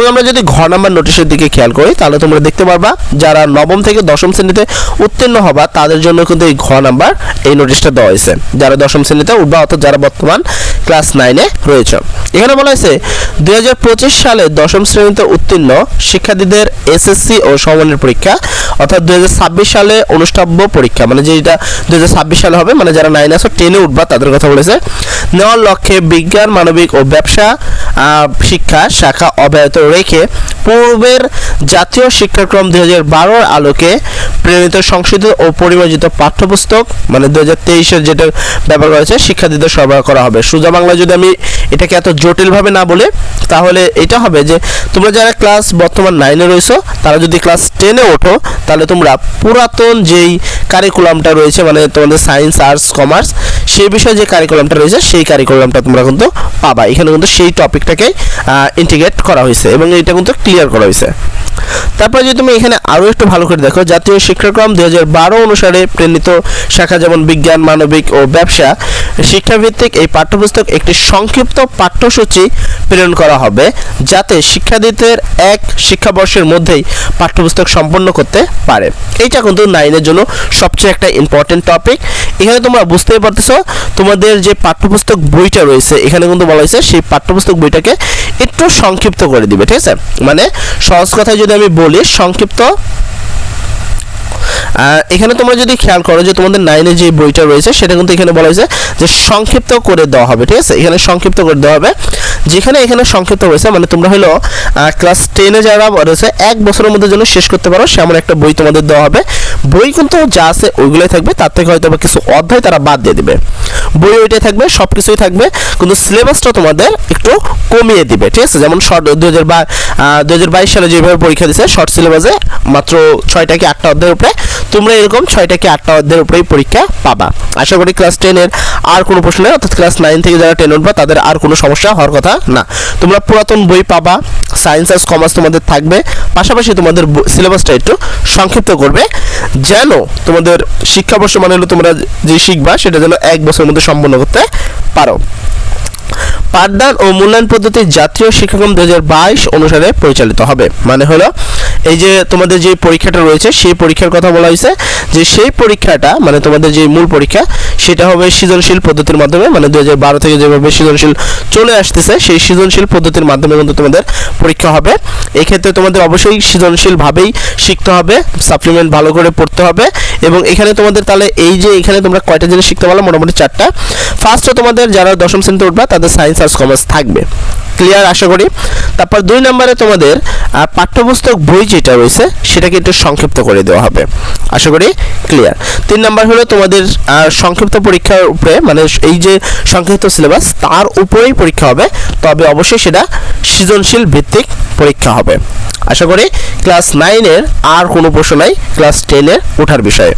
তো আমরা যদি ঘর নাম্বার নোটিশের দিকে খেয়াল করি, তাহলে তোমরা দেখতে পারবা যারা নবম থেকে দশম শ্রেণীতে উত্তীর্ণ হবা, তাদের জন্য কিন্তু এই ঘ নাম্বার এই নোটিশটা দেওয়া হয়েছে। যারা দশম শ্রেণীতে উঠবা, অর্থাৎ যারা বর্তমান ক্লাস নাইনে রয়েছে। এখানে বলা হয়েছে, দুই হাজার পঁচিশ সালে দশম শ্রেণীতে উত্তীর্ণ শিক্ষার্থীদের এসএসসি ও সমমানের পরীক্ষা, অর্থাৎ দুই হাজার ছাব্বিশ সালে অনুষ্ঠাব্য পরীক্ষা মানে যেটা দুই হাজার ছাব্বিশ সালে হবে মানে যারা নাইন আসো টেনে উঠবা, তাদের কথা বলেছে। নেওয়ার লক্ষ্যে বিজ্ঞান, মানবিক ও ব্যবসা শিক্ষা শাখা অব্যাহত রেখে পূর্বের জাতীয় শিক্ষাক্রম দুই হাজার বারোর আলোকে প্রেরিত সংশোধিত ও পরিমার্জিত পাঠ্যপুস্তক মানে দু হাজার তেইশের যেটা ব্যাপার রয়েছে শিক্ষার্থীদের সরবরাহ করা হবে। সোজা বাংলা যদি আমি এটাকে এত জটিলভাবে না বলে, তাহলে এটা হবে যে, তোমরা যারা ক্লাস বর্তমান নাইনে রয়েছো, তারা যদি ক্লাস টেনে ওঠো, তাহলে তোমরা পুরাতন যেই কারিকুলামটা রয়েছে মানে তোমাদের সায়েন্স আর্টস কমার্স সেই বিষয়ে যে কারিকুলামটা রয়েছে, সেই কারিকুলামটা তোমরা কিন্তু পাবা। এখানে কিন্তু সেই টপিকটাকে ইন্টিগ্রেট করা হয়েছে এবং এটা কিন্তু ক্লিয়ার করা হয়েছে। তারপরে যদি তুমি এখানে আরও একটু ভালো করে দেখো, জাতীয় শিক্ষাক্রম হাজার বারো অনুসারে প্রেরিত শাখা যেমন বিজ্ঞান, মানবিক ও ব্যবসা, শিক্ষাভিত্তিক এই পাঠ্যপুস্তক একটি সংক্ষিপ্ত পাঠ্যসূচি প্রেরণ করা হবে, যাতে শিক্ষার্থীদের এক শিক্ষাবর্ষের মধ্যেই পাঠ্যপুস্তক সম্পন্ন করতে পারে। এইটা কিন্তু নাইনের জন্য সবচেয়ে একটা ইম্পর্টেন্ট টপিক এখানে তোমরা বুঝতেই পারতেছো, তোমাদের যে পাঠ্যপুস্তক বইটা রয়েছে, এখানে কিন্তু বলা হয়েছে সেই পাঠ্যপুস্তক বইটাকে একটু সংক্ষিপ্ত করে দিবে, ঠিক আছে? মানে সহজ কথায় যদি আমি বলি, সংক্ষিপ্ত এখানে তোমরা যদি খেয়াল করো যে তোমাদের নাইনে যে বইটা রয়েছে, সেটা কিন্তু এখানে বলা হয়েছে যে সংক্ষিপ্ত করে দেওয়া হবে, ঠিক আছে? এখানে সংক্ষিপ্ত করে দেওয়া হবে। যেখানে এখানে সংক্ষিপ্ত হয়েছে মানে তোমরা হলো ক্লাস টেনে যারা রয়েছে, এক বছরের মধ্যে যেন শেষ করতে পারো, সেমন একটা বই তোমাদের দেওয়া হবে। বই কিন্তু যা আছে, ওইগুলোই থাকবে, তার থেকে হয়তো বা কিছু অধ্যায় তারা বাদ দিয়ে দিবে। বই ওইটাই থাকবে সব কিছুই থাকবে, কিন্তু সিলেবাসটা তোমাদের একটু কমিয়ে দিবে, ঠিক আছে? যেমন শর্ট দু হাজার বা দু হাজার বাইশ সালে যেভাবে পরীক্ষা দিচ্ছে শর্ট সিলেবাসে মাত্র ছয়টা কি আটটা অধ্যায়ের উপরে, তোমরা এরকম ছয়টা কি আটটা অধ্যায়ের উপরেই পরীক্ষা পাবা। আশা করি ক্লাস টেনের আর কোনো প্রশ্ন নেই, অর্থাৎ ক্লাস নাইন থেকে যারা টেন উঠবা, তাদের আর কোনো সমস্যা হওয়ার কথা না। তোমরা পুরাতন বই পাবা সায়েন্স আর কমার্স তোমাদের থাকবে। পাশাপাশি তোমাদের সিলেবাসটা একটু সংক্ষিপ্ত করবে। যেন তোমাদের শিক্ষাবর্ষ মানে হলো তোমরা যে শিখবা, সেটা যেন এক বছরের মধ্যে সম্পন্ন করতে পারো। পাঠদান ও মূল্যায়ন পদ্ধতি জাতীয় শিক্ষাক্রম দুই হাজার বাইশ অনুসারে পরিচালিত হবে। মানে হলো এই যে তোমাদের যে পরীক্ষাটা রয়েছে, সেই পরীক্ষার কথা বলা হয়েছে যে সেই পরীক্ষাটা মানে তোমাদের যে মূল পরীক্ষা, সেটা হবে সৃজনশীল পদ্ধতির মাধ্যমে মানে দু হাজার বারো থেকে যেভাবে সৃজনশীল চলে আসতেছে, সেই সৃজনশীল পদ্ধতির মাধ্যমে কিন্তু তোমাদের পরীক্ষা হবে। এক্ষেত্রে তোমাদের অবশ্যই সৃজনশীলভাবেই শিখতে হবে সাপ্লিমেন্ট ভালো করে পড়তে হবে এবং এখানে তোমাদের তাহলে এই যে এখানে তোমরা কয়টা জিনিস শিখতে পারল? মোটামুটি চারটা। ফার্স্টে তোমাদের যারা দশম শ্রেণীতে উঠবা, তাদের সায়েন্স আর্টস কমার্স থাকবে। ক্লিয়ার আশা করি। তারপর দুই নম্বরে তোমাদের পাঠ্যপুস্তক বই যেটা রয়েছে, সেটাকে একটু সংক্ষিপ্ত করে দেওয়া হবে। আশা করি ক্লিয়ার তিন নম্বর হলো তোমাদের সংক্ষিপ্ত পরীক্ষার উপরে মানে এই যে সংক্ষিপ্ত সিলেবাস তার উপরেই পরীক্ষা হবে, তবে অবশ্যই সেটা সৃজনশীল ভিত্তিক পরীক্ষা হবে। আশা করি ক্লাস নাইনের আর কোনো প্রশ্ন নাই ক্লাস টেনের ওঠার বিষয়ে।